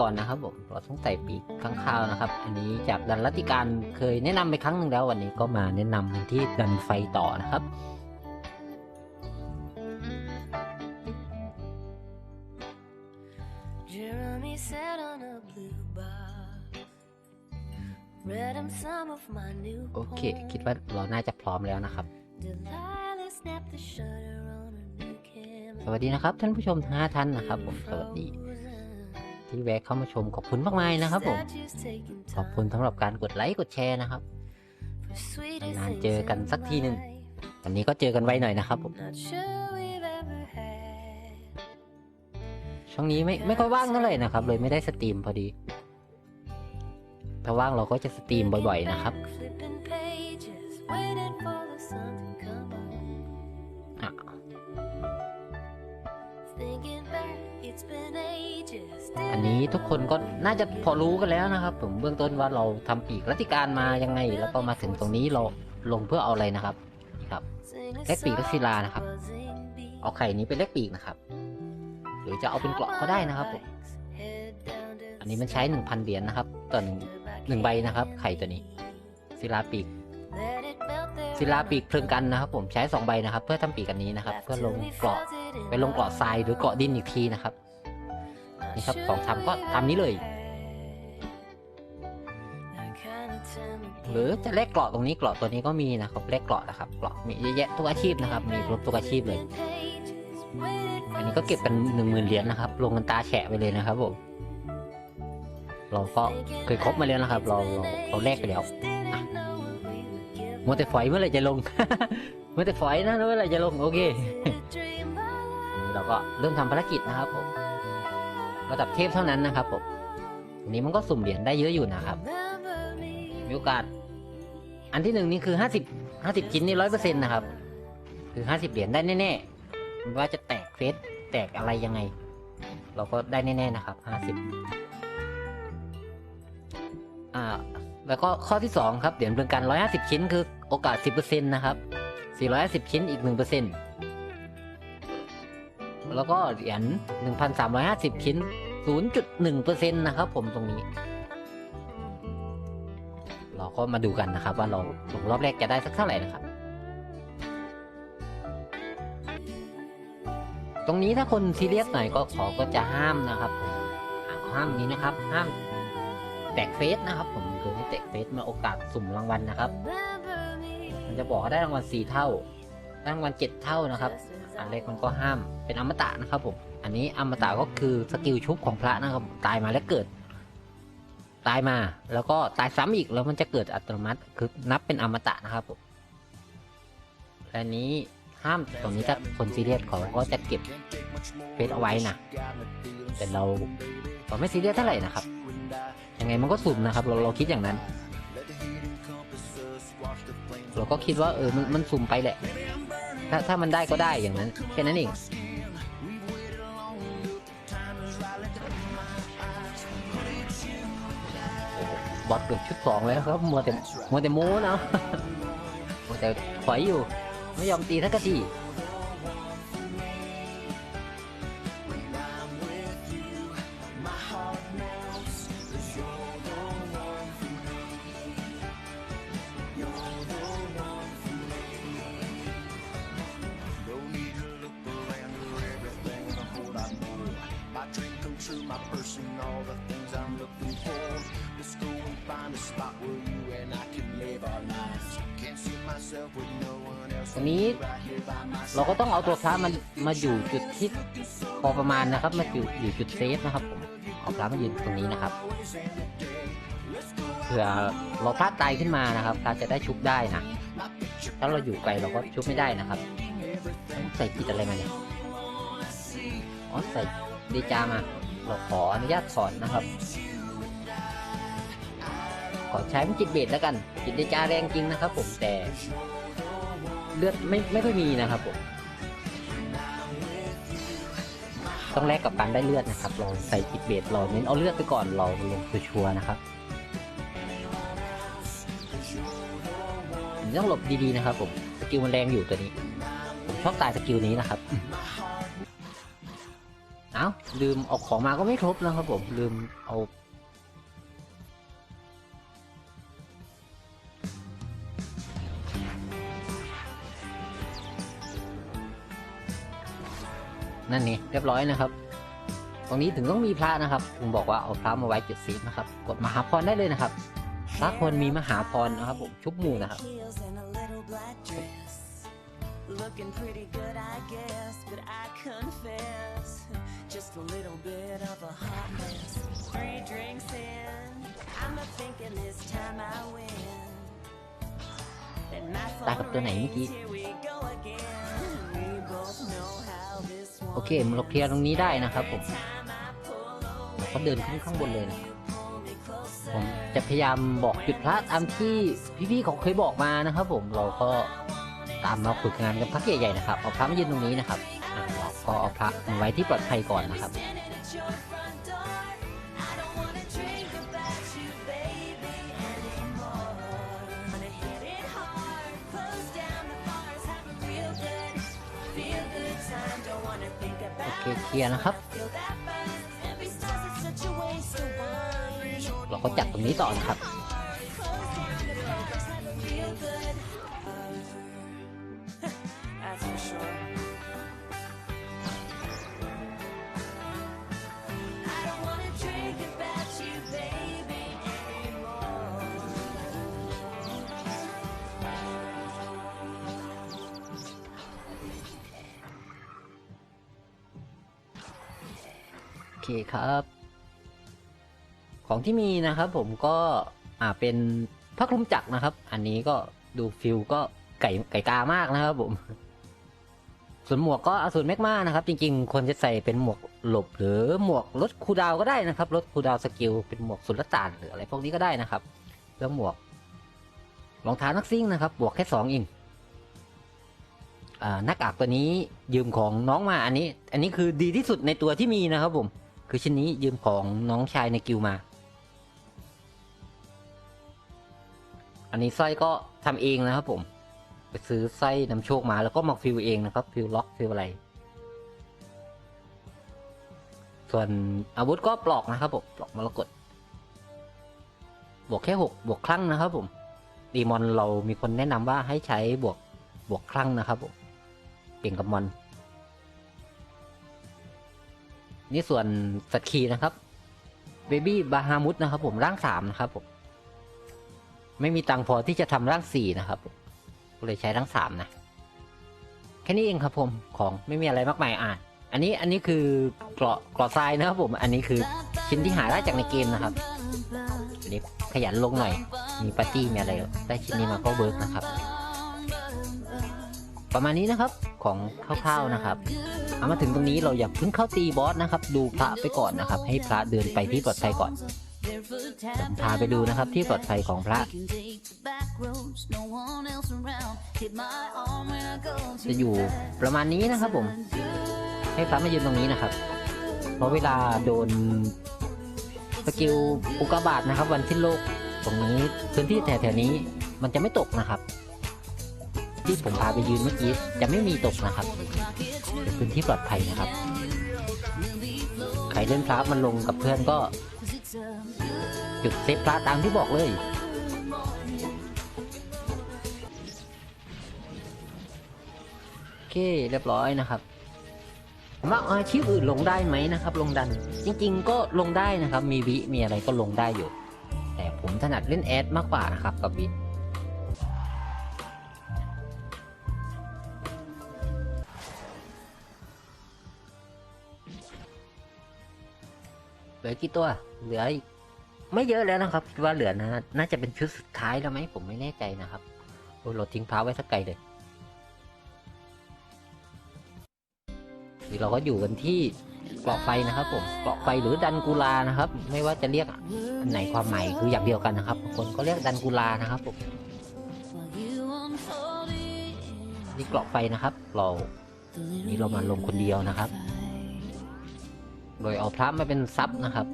ก่อนนะครับผมเราต้องใส่ปีกข้างคาวนะครับ อันนี้จากดันรัติการเคยแนะนำไปครั้งหนึ่งแล้ววันนี้ก็มาแนะนำที่ดันไฟต่อนะครับ Jeremy sat on a blue box. Read him some of my new โอเค poems. คิดว่าเราน่าจะพร้อมแล้วนะครับ Delilah snapped the shutter on her new ส camera. วัสดีนะครับท่านผู้ชมทั้งห้าท่านนะครับผม สวัสดี ที่แวะเข้ามาชมขอบคุณมากมายนะครับผม Statues taking ขอบคุณสำหรับการกดไลค์กดแชร์นะครับ time for sweeter นาน things ๆเจอกัน in สักทีหนึ่ง life. วันนี้ก็เจอกันไวหน่อยนะครับผม Not sure we've ever had. ช่วงนี้ไม่ไม่ค่อยว่างเท่าไหร่นะครับ เลยไม่ได้สตรีมพอดี ถ้าว่างเราก็จะสตรีมบ่อยๆนะครับ Flipping pages, waiting for the sun to come up. อะ อันนี้ทุกคนก็น่าจะพอรู้กันแล้วนะครับ ผมเบื้องต้นว่าเราทำปีกรัติการมายังไง แล้วก็มาถึงตรงนี้เราลงเพื่อเอาอะไรนะครับครับเลขปีกและศิลานะครับ เอาไข่นี้เป็นเลขปีกนะครับ หรือจะเอาเป็นเกราะก็ได้นะครับผมอันนี้มันใช้หนึ่งพันเหรียญนะครับต่อหนึ่งหนึ่งใบนะครับ ไข่ตัวนี้ ศิลาปีกศิลาปีกเพลิงกันนะครับ ผมใช้สองใบนะครับ เพื่อทำปีกอันนี้นะครับ เพื่อลงเกราะไปลงเกราะทรายหรือเกราะดินอีกทีนะครับ นี่ครับของทำก็ตามนี้เลย หรือจะแลกเกราะตรงนี้เกราะตัวนี้ก็มีนะครับแลกเกราะนะครับเกราะมีเยอะแยะทุกอาชีพนะครับ มีครบทุกอาชีพเลย อันนี้ก็เก็บกันหนึ่งหมื่นเหรียญนะครับ ลงกันตาแฉะไปเลยนะครับผมเราก็เคยครบมาแล้วนะครับ เราเราเราแลกไปแล้วอะมัวแต่ฝอยเมื่อไหร่จะลงมัวแต่ฝอยนะเมื่อไหร่จะลงโอเคเราก็เริ่มทำภารกิจนะครับผม ระดับเทพเท่านั้นนะครับผมอันนี้มันก็สุ่มเหรียญได้เยอะอยู่นะครับมีโอกาส อันที่หนึ่งนี่คือห้าสิบห้าสิบชิ้นนี่ร้อยเปอร์เซ็นต์นะครับ คือห้าสิบเหรียญได้แน่ๆไม่ว่าจะแตกเฟสแตกอะไรยังไง เราก็ได้แน่ๆนะครับห้าสิบอ่า แล้วก็ข้อที่สองครับเหรียญเปลืองกันร้อยห้าสิบชิ้นคือโอกาสสิบเปอร์เซ็นต์นะครับสี่ร้อยสิบชิ้นอีกหนึ่งเปอร์เซ็นต์ แล้วก็เหรียญหนึ่งพันสามร้อยห้าสิบชิ้นศูนย์จุดหนึ่งเปอร์เซ็นต์นะครับผมตรงนี้ เราก็มาดูกันนะครับ ว่าเราลงรอบแรกจะได้สักเท่าไหร่นะครับ ตรงนี้ถ้าคนซีเรียสหน่อยก็ขอก็จะห้ามนะครับห้ามนี้นะครับ ห้ามแตกเฟสนะครับ ผมคือให้แตกเฟสมาโอกาสสุ่มรางวัลนะครับ มันจะบอกว่าได้รางวัลสี่เท่าได้รางวัลเจ็ดเท่านะครับ อันเล็กมันก็ห้ามเป็นอมตะนะครับผม อันนี้อมตะก็คือสกิลชุบของพระนะครับ ตายมาแล้วเกิด ตายมา แล้วก็ตายซ้ำอีกแล้วมันจะเกิดอัตโนมัติ คือนับเป็นอมตะนะครับผมและนี้ห้ามตรงนี้ถ้าคนซีเรียสเขาก็จะเก็บเฟซเอาไว้นะแต่เราเราไม่ซีเรียสเท่าไหร่นะครับ ยังไงมันก็สุ่มนะครับ เราเราคิดอย่างนั้น เราก็คิดว่าเออมันมันสุ่มไปแหละ ถ้าถ้ามันได้ก็ได้อย่างนั้น แค่นั้นเองบอดเกือบชุดสองแล้วครับมัวแต่มัวแต่โม้เนาะมัวแต่ถอยอยู่ ไม่ยอมตีทักที dream come true, my person, all the things I'm looking for. Let's go and find a spot where you and I can live our lives. Can't see myself with no one else. ตรงนี้ Right here by my เราก็ต้องเอาตัวพระมันมาอยู่จุดที่พอประมาณนะครับ มาอยู่อยู่จุดเซฟนะครับผมเอาพระมายืนตรงนี้นะครับเผื่อเราพลาดตายขึ้นมานะครับพระจะได้ชุบได้นะถ้าเราอยู่ไกลเราก็ชุบไม่ได้นะครับใส่จิตอะไรมาเนี่ยอ๋อใส่เดจามา เราขออนุญาตถอนนะครับ ขอใช้เป็นจิตเบสแล้วกัน จิตเดจาแรงจริงนะครับ ผมแต่ เลือดไม่ไม่ค่อยมีนะครับผมต้องแลกกับการได้เลือดนะครับ เราใส่จิตเบสเราเน้นเอาเลือดไปก่อนเราลงตัวชัวนะครับต้องหลบดีๆนะครับ ผมสกิลมันแรงอยู่ตัวนี้ ผมชอบตายสกิลนี้นะครับ อเอ้าลืมเอาของมาก็ไม่ครบนะครับผมลืมเอานั่นนี่เรียบร้อยนะครับ ตรงนี้ถึงต้องมีพระนะครับถึงบอกว่าเอาพระมาไว้จุดสีนะครับ กดมหาพรได้เลยนะครับพระควรมีมหาพรนะครับผมชุบหมู่นะครับ Looking pretty good, I guess, but I confess, just a little bit of a hot mess. Three drinks in, I'm a thinking this time I win. Then my ตายกับ phone ตัวไหนเมื่อกี้ rings, here we go again. We both know how this โอ one เคเราเคลียร์ตรงนี้ได้นะครับผม time I pull over, เราก็เดินขึ้นข้างบนเลยนะครับ pull me closer. ผมจะพยายามบอกจุดพระตามที่พี่ๆเขาเคยบอกมานะครับผมเราก็ ตามมาฝึกงานกันพักใหญ่ๆนะครับเอาพระมายืนตรงนี้นะครับก็เอาพระไว้ที่ปลอดภัยก่อนนะครับโอเคเคลียร์นะครับ เราก็จัดตรงนี้ต่อนะครับ เคครับ ของที่มีนะครับผมก็อ่าเป็นพระคลุมจักรนะครับ อันนี้ก็ดูฟิลก็ไก่ไก่กามากนะครับผม ส่วนหมวกก็อสูรแมกมานะครับ จริงๆควรจะใส่เป็นหมวกหลบ หรือหมวกลดคูดาวก็ได้นะครับลดคูดาวสกิลเป็นหมวกสุลต่านหรืออะไรพวกนี้ก็ได้นะครับเรื่องหมวกรองเท้านักซิ่งนะครับ บวกแค่สองเองหน้ากากตัวนี้ยืมของน้องมาอันนี้ อันนี้คือดีที่สุดในตัวที่มีนะครับผม คือชิ้นนี้ยืมของน้องชายในกิลมา อันนี้สร้อยก็ทำเองนะครับผม ไปซื้อสร้อยนำโชคมาแล้วก็มาฟิลเองนะครับ ฟิลล็อกฟิลอะไร ส่วนอาวุธก็ปลอกนะครับผมปลอกมรกตบวกแค่หกบวกคลั่งนะครับผมดีมอนเรามีคนแนะนำว่าให้ใช้บวกบวกคลั่งนะครับผมเปลี่ยนกับมอน นี่ส่วนสัตว์คีนะครับเบบี้บาฮามุดนะครับผมร่างสามนะครับผมไม่มีตังพอที่จะทำร่างสี่นะครับผมก็เลยใช้ร่างสามนะแค่นี้เองครับผมของไม่มีอะไรมากมายอ่านอันนี้อันนี้คือเกราะเกราะทรายนะครับผมอันนี้คือชิ้นที่หาได้จากในเกมนะครับอันนี้ขยันลงหน่อย มีปาร์ตี้มีอะไรได้ชิ้นนี้มาก็เวิร์กนะครับ ประมาณนี้นะครับของคร่าวๆนะครับ เอามาถึงตรงนี้เราอย่าเพิ่งเข้าตีบอสนะครับ ดูพระไปก่อนนะครับ ให้พระเดินไปที่ปลอดภัยก่อนผมพาไปดูนะครับที่ปลอดภัยของพระจะอยู่ประมาณนี้นะครับผม ให้พระมายืนตรงนี้นะครับ เพราะเวลาโดนสกิลอุกกาบาตนะครับ วันที่โลกตรงนี้พื้นที่แถวๆนี้มันจะไม่ตกนะครับ ที่ผมพาไปยืนเมื่อกี้จะไม่มีตกนะครับ เป็นพื้นที่ปลอดภัยนะครับ ใครเล่นพระมันลงกับเพื่อนก็ จุดเซฟพระตามที่บอกเลย โอเคเรียบร้อยนะครับว่าอาชีพอื่นลงได้ไหมนะครับ ลงดัน จริง ๆ ก็ลงได้นะครับ มีวิมีอะไรก็ลงได้อยู่ แต่ผมถนัดเล่นแอดมากกว่านะครับกับวิ ลือกี่ตัว เหลือไม่เยอะแล้วนะครับคิดว่าเหลือนะน่าจะเป็นชุดสุดท้ายแล้วไหมผมไม่แน่ใจนะครับโอ้ยเราทิ้งพาไว้สักไกลเลยนี่เราก็อยู่กันที่เกาะไฟนะครับผมเกาะไฟหรือดันกูลานะครับ ไม่ว่าจะเรียกอันไหนความหมายคืออย่างเดียวกันนะครับคนก็เรียกดันกูลานะครับผมนี่เกาะไฟนะครับ เรานี่เรามาลงคนเดียวนะครับ โดยเอาพระมาเป็นซับนะครับ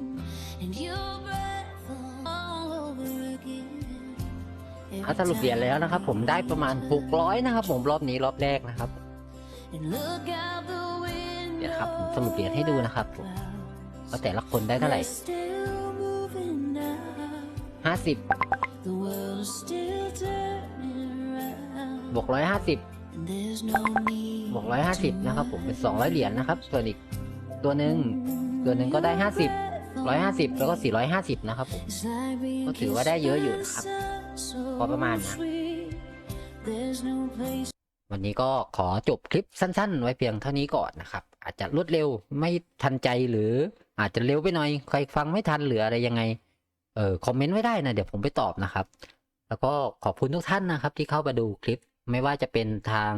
ถ้าสรุปเหรียญแล้วนะครับ ผมได้ประมาณ 600 นะครับ ผมรอบนี้รอบแรกนะครับเดี๋ยวครับผมสรุปเหรียญให้ดูนะครับผมว่าแต่ละคนได้เท่าไหร่ Still moving now. ห้าสิบบวกร้อยห้าสิบบวกร้อยห้าสิบนะครับ ผมเป็นสองร้อยเหรียญนะครับ ส่วนอีก ตัวหนึ่งตัวหนึ่งก็ได้ห้าสิบร้อยห้าสิบแล้วก็สี่ร้อยห้าสิบนะครับผม It's like being ก็ถือว่าได้เยอะอยู่นะครับ kissed so พอประมาณนะ sweet. There's no place วันนี้ก็ขอจบคลิปสั้น ๆ ไว้เพียงเท่านี้ก่อนนะครับ อาจจะรวดเร็วไม่ทันใจหรืออาจจะเร็วไปหน่อย ใครฟังไม่ทันหรืออะไรยังไง เออคอมเมนต์ไว้ได้นะ เดี๋ยวผมไปตอบนะครับ แล้วก็ขอบคุณทุกท่านนะครับ ที่เข้ามาดูคลิปไม่ว่าจะเป็นทาง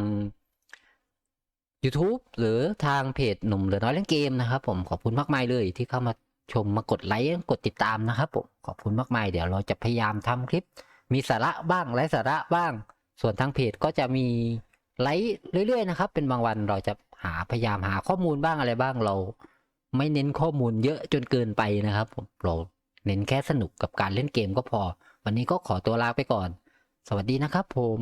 YouTube หรือทางเพจหนุ่มเหลือน้อยเล่นเกมนะครับผมขอบคุณมากมายเลยที่เข้ามาชมมากดไลค์กดติดตามนะครับผมขอบคุณมากมายเดี๋ยวเราจะพยายามทำคลิป มีสาระบ้างไร้สาระบ้าง ส่วนทางเพจก็จะมีไลฟ์เรื่อยๆนะครับ เป็นบางวันเราจะหาพยายามหาข้อมูลบ้างอะไรบ้างเรา ไม่เน้นข้อมูลเยอะจนเกินไปนะครับผมเราเน้นแค่สนุกกับการเล่นเกมก็พอ วันนี้ก็ขอตัวลาไปก่อน สวัสดีนะครับผม